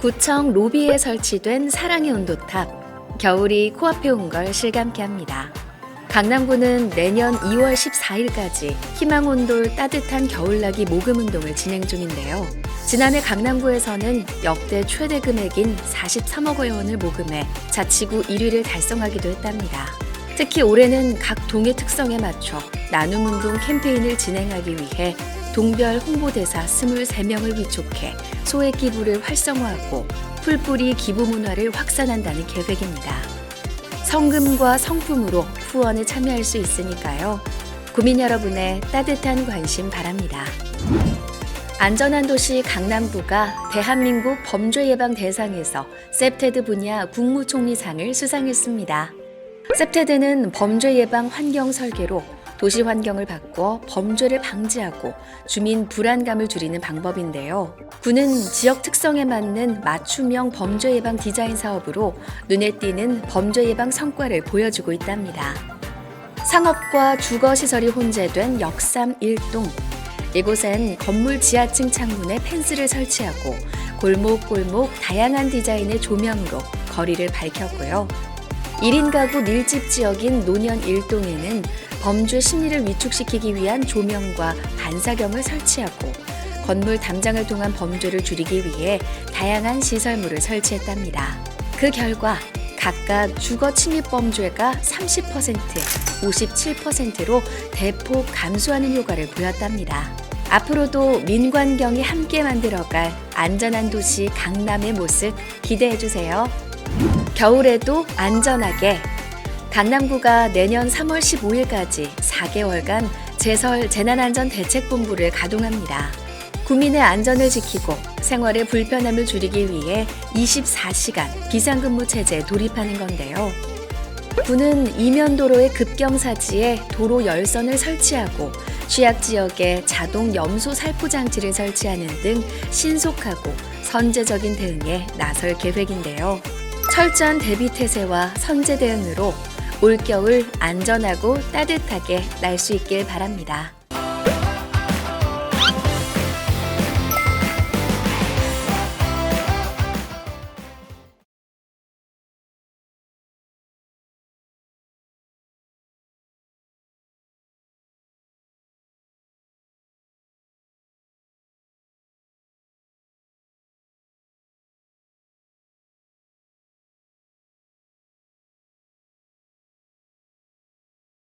구청 로비에 설치된 사랑의 온도탑. 겨울이 코앞에 온 걸 실감케 합니다. 강남구는 내년 2월 14일까지 희망온돌 따뜻한 겨울나기 모금 운동을 진행 중인데요. 지난해 강남구에서는 역대 최대 금액인 43억 원을 모금해 자치구 1위를 달성하기도 했답니다. 특히 올해는 각 동의 특성에 맞춰 나눔 운동 캠페인을 진행하기 위해 동별 홍보대사 23명을 위촉해 소액 기부를 활성화하고 풀뿌리 기부 문화를 확산한다는 계획입니다. 성금과 성품으로 후원에 참여할 수 있으니까요. 구민 여러분의 따뜻한 관심 바랍니다. 안전한 도시 강남구가 대한민국 범죄 예방 대상에서 셉테드 분야 국무총리상을 수상했습니다. 셉테드는 범죄 예방 환경 설계로 도시 환경을 바꿔 범죄를 방지하고 주민 불안감을 줄이는 방법인데요. 구는 지역 특성에 맞는 맞춤형 범죄 예방 디자인 사업으로 눈에 띄는 범죄 예방 성과를 보여주고 있답니다. 상업과 주거 시설이 혼재된 역삼 1동. 이곳엔 건물 지하층 창문에 펜스를 설치하고 골목골목 다양한 디자인의 조명으로 거리를 밝혔고요. 1인 가구 밀집 지역인 노년 1동에는 범죄 심리를 위축시키기 위한 조명과 반사경을 설치하고 건물 담장을 통한 범죄를 줄이기 위해 다양한 시설물을 설치했답니다. 그 결과 각각 주거 침입 범죄가 30%, 57%로 대폭 감소하는 효과를 보였답니다. 앞으로도 민관경이 함께 만들어갈 안전한 도시 강남의 모습 기대해 주세요. 겨울에도 안전하게 강남구가 내년 3월 15일까지 4개월간 제설 재난안전대책본부를 가동합니다. 구민의 안전을 지키고 생활의 불편함을 줄이기 위해 24시간 비상근무 체제에 돌입하는 건데요. 구는 이면도로의 급경사지에 도로 열선을 설치하고 취약 지역에 자동 염소 살포 장치를 설치하는 등 신속하고 선제적인 대응에 나설 계획인데요. 철저한 대비 태세와 선제 대응으로 올겨울 안전하고 따뜻하게 날 수 있길 바랍니다.